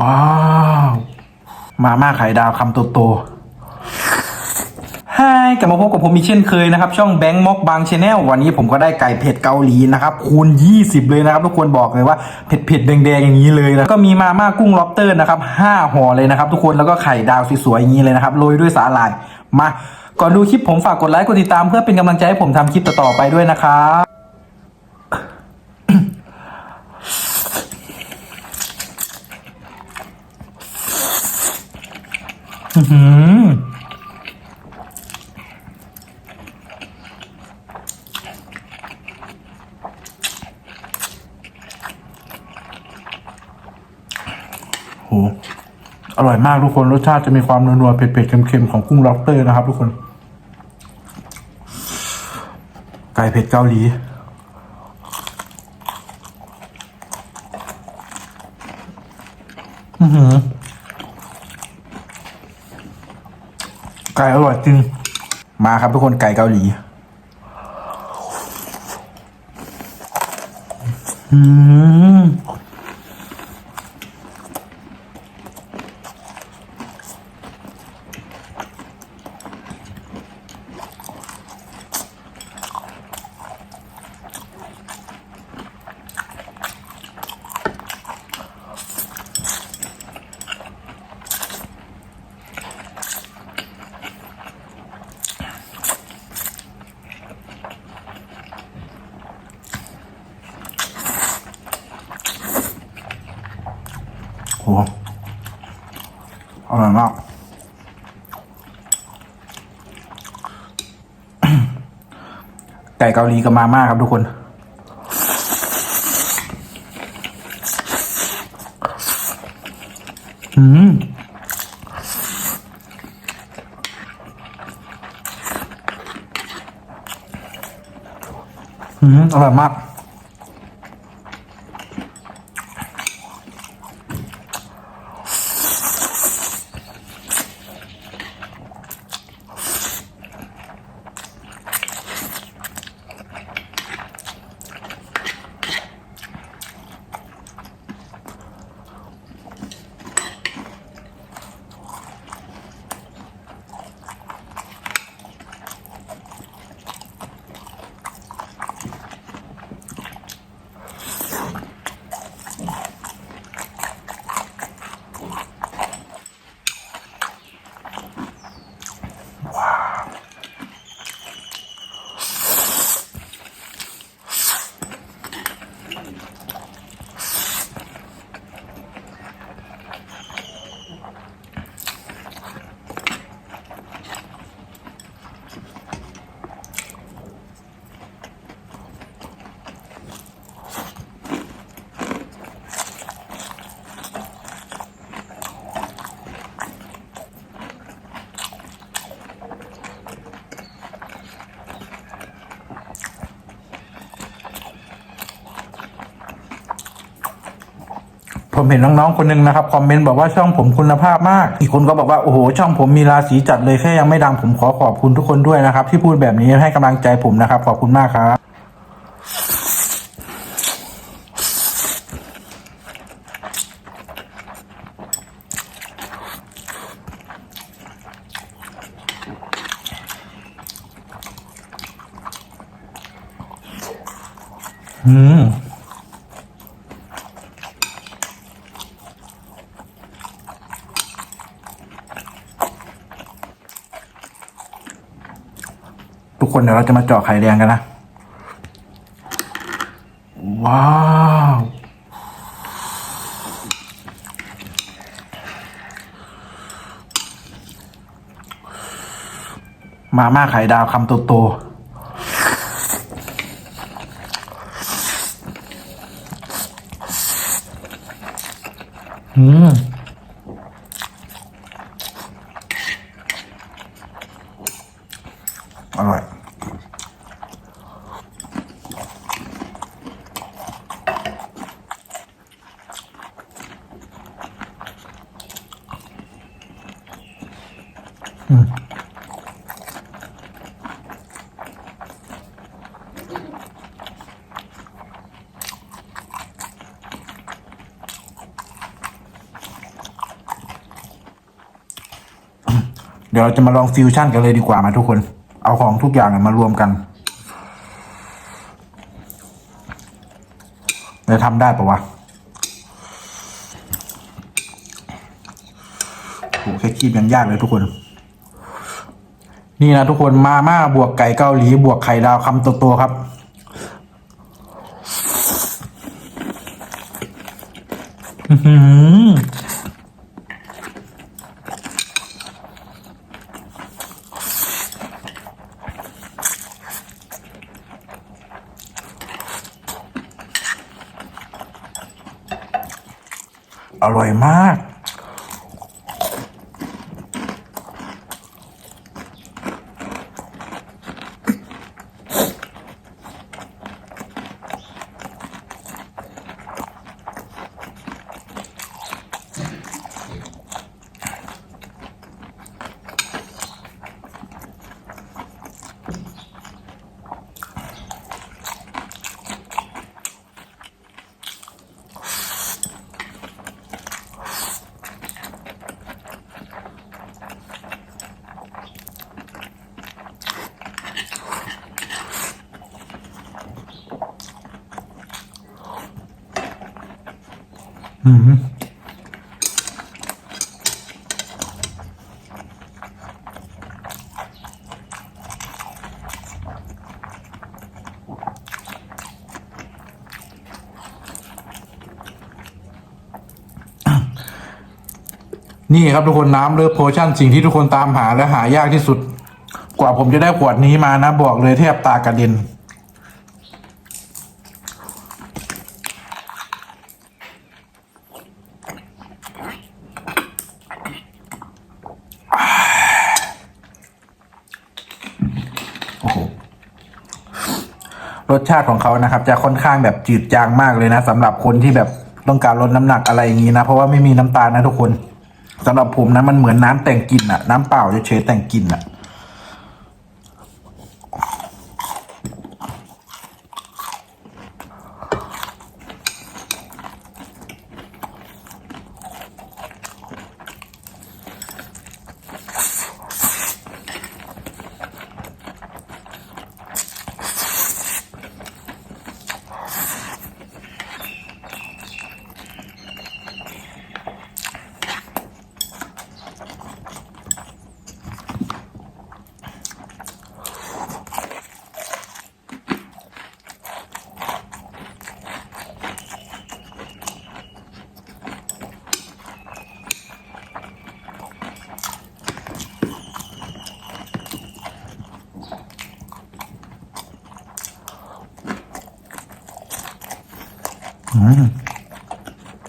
ว้าว มาม่าไข่ดาวคำโตๆฮายกลับมาพบกับผมอีกเช่นเคยนะครับ ช่องแบงค์ม็อกบางชแนลวันนี้ผมก็ได้ไก่เผ็ดเกาหลีนะครับ คูณ 20 เลยนะครับทุกคนบอกเลยว่าเผ็ดเผ็ดๆแดงๆอย่างนี้เลยนะก็มีมาม่ากุ้งล็อบเตอร์นะครับ5ห่อเลยนะครับ ทุกคนแล้วก็ไข่ดาวสวยๆอย่างนี้เลยนะครับโรยด้วยสาหร่ายมาก่อนดูคลิปผมฝากกดไลค์กดติดตามเพื่อเป็นกำลังใจให้ผมทำคลิปต่อๆไปด้วยนะครับ อื้อหือ โห อร่อยมากทุกคน รสชาติจะมีความนัวๆ เผ็ดๆ เค็มๆ ของกุ้งล็อบสเตอร์นะครับทุกคน ไก่เผ็ดเกาหลี อือหือ ไก่อร่อยจริง มาครับทุกคนไก่เกาหลีอืม ไก่เกาหลีกับมาม่าครับทุกคน อืมอืมอร่อยมาก ผมเห็นน้องๆคนหนึ่งนะครับคอมเมนต์บอกว่าช่องผมคุณภาพมาก อีกคนก็บอกว่าโอ้โหช่องผมมีราศีจัดเลยแค่ยังไม่ดังผมขอขอบคุณทุกคนด้วยนะครับ ที่พูดแบบนี้ให้กำลังใจผมนะครับขอบคุณมากครับอืม ทุกคนเดี๋ยวเราจะมาเจาะไข่แดงกันนะ ว้าว มาม่าไข่ดาวคำโตๆอืม อร่อยเดี๋ยวเราจะมาลองฟิวชั่นกันเลยดีกว่ามาทุกคน เอาของทุกอย่างมารวมกันจะทำได้ปะวะโหแค่คีบยังยากเลยทุกคน นี่นะทุกคนมาม่าบวกไก่เกาหลี บวกไข่ดาวคำโตๆครับ อื้อหืออ ร่อยมาก นี่ครับทุกคนน้ำเลิฟโพชั่นสิ่งที่ทุกคนตามหาและหายากที่สุด กว่าผมจะได้ขวดนี้มานะบอกเลยแทบตากระเด็น รสชาติของเขานะครับ จะค่อนข้างแบบจืดจางมากเลยนะสำหรับคนที่แบบต้องการลดน้ำหนักอะไรอย่างนี้นะ เพราะว่าไม่มีน้ำตาลนะทุกคนสำหรับผมนะมันเหมือนน้ำแต่งกลิ่นอะน้ำเปล่าเฉยๆแต่งกลิ่นอะ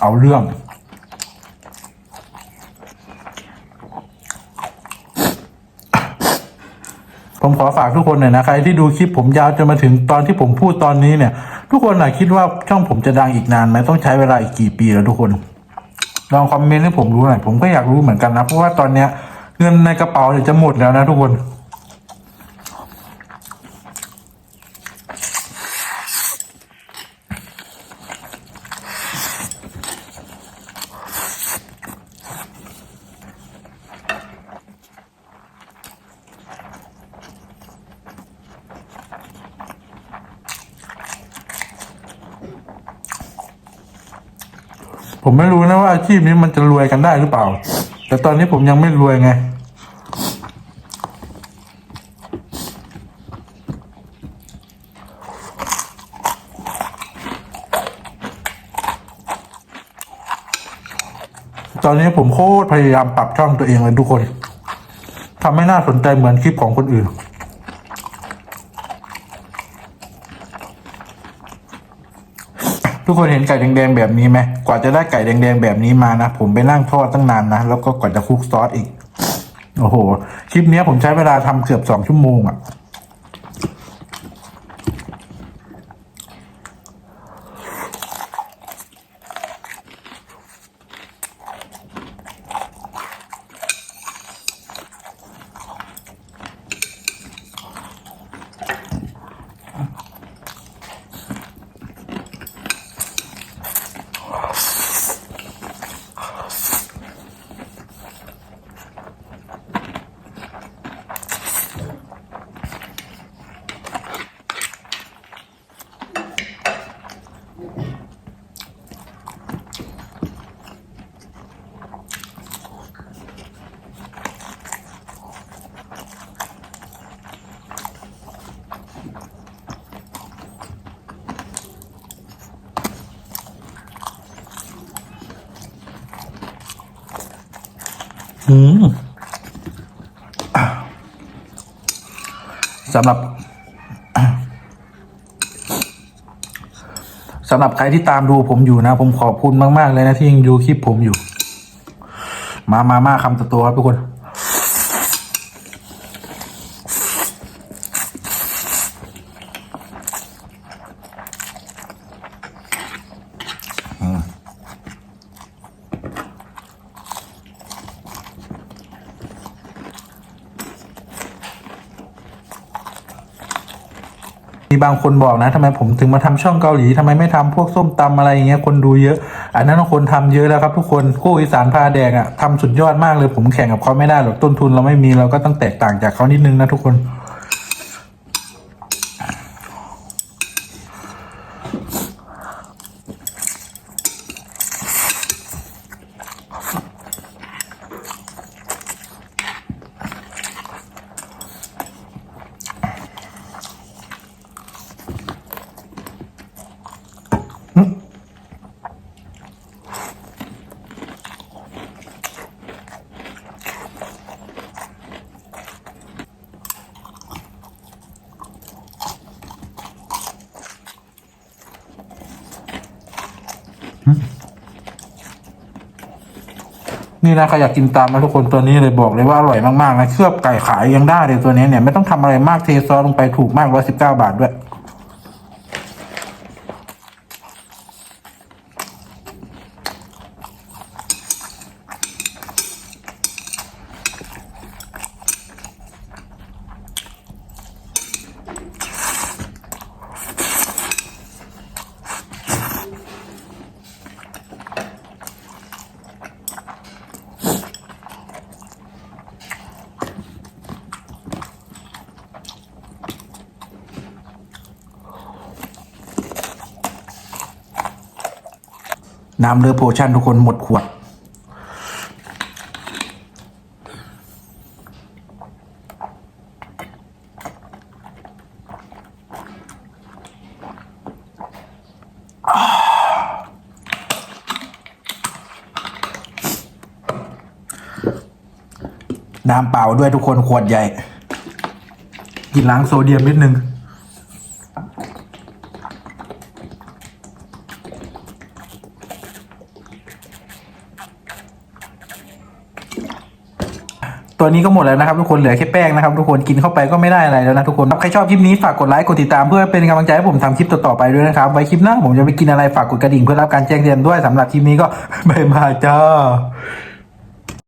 เอาเรื่อง ผมขอฝากทุกคนหน่อยนะ ใครที่ดูคลิปผมยาวจนมาถึงตอนที่ผมพูดตอนนี้เนี่ย ทุกคนน่ะคิดว่าช่องผมจะดังอีกนานไหมต้องใช้เวลาอีกกี่ปีแล้วทุกคน ลองคอมเมนต์ให้ผมรู้หน่อย ผมก็อยากรู้เหมือนกันนะ เพราะว่าตอนเนี้ย เงินในกระเป๋าเนี่ยจะหมดแล้วนะทุกคน ผมไม่รู้นะว่าอาชีพนี้มันจะรวยกันได้หรือเปล่า แต่ตอนนี้ผมยังไม่รวยไง ตอนนี้ผมโคตรพยายามปรับช่องตัวเองเลยทุกคนทำให้น่าสนใจเหมือนคลิปของคนอื่น ทุกคนเห็นไก่แดงๆแบบนี้ไหมกว่าจะได้ไก่แดงๆแบบนี้มานะ ผมไปนั่งทอดตั้งนานนะ แล้วก็กว่าจะคลุกซอสอีก โอ้โห คลิปนี้ผมใช้เวลาทำเกือบสองชั่วโมงอะ่ะ สำหรับสำหรับใครที่ตามดูผมอยู่นะ ผมขอบคุณมาก ๆ เลยนะที่ยังดูคลิปผมอยู่ มามามาคำตัวๆครับทุกคน มีบางคนบอกนะทำไมผมถึงมาทำช่องเกาหลีทำไมไม่ทำพวกส้มตำอะไรอย่างเงี้ยคนดูเยอะ อันนั้นคนทำเยอะแล้วครับทุกคนคู่อีสานพาแดงอะทำสุดยอดมากเลยผมแข่งกับเขาไม่ได้หรอกต้นทุนเราไม่มีเราก็ต้องแตกต่างจากเขานิดนึงนะทุกคน นี่นะใครอยากกินตามนะทุกคนตัวนี้เลยบอกเลยว่าอร่อยมากๆนะเคลือบไก่ขายยังได้เลยตัวนี้เนี่ยไม่ต้องทำอะไรมากเทซอสลงไปถูกมากร้อยสิบเก้าบาทด้วย น้ำเลือโพชั่นทุกคนหมดขวด น้ำเปล่าด้วยทุกคนขวดใหญ่กินล้างโซเดียมนิดนึง ตัวนี้ก็หมดแล้วนะครับทุกคนเหลือแค่แป้งนะครับทุกคนกินเข้าไปก็ไม่ได้อะไรแล้วนะทุกคนใครชอบคลิปนี้ฝากกดไลค์กดติดตามเพื่อเป็นกำลังใจให้ผมทำคลิปต่อๆไปด้วยนะครับไว้คลิปหน้าผมจะไปกินอะไรฝากกดกระดิ่งเพื่อรับการแจ้งเตือนด้วยสำหรับคลิปนี้ก็บายบายจ้า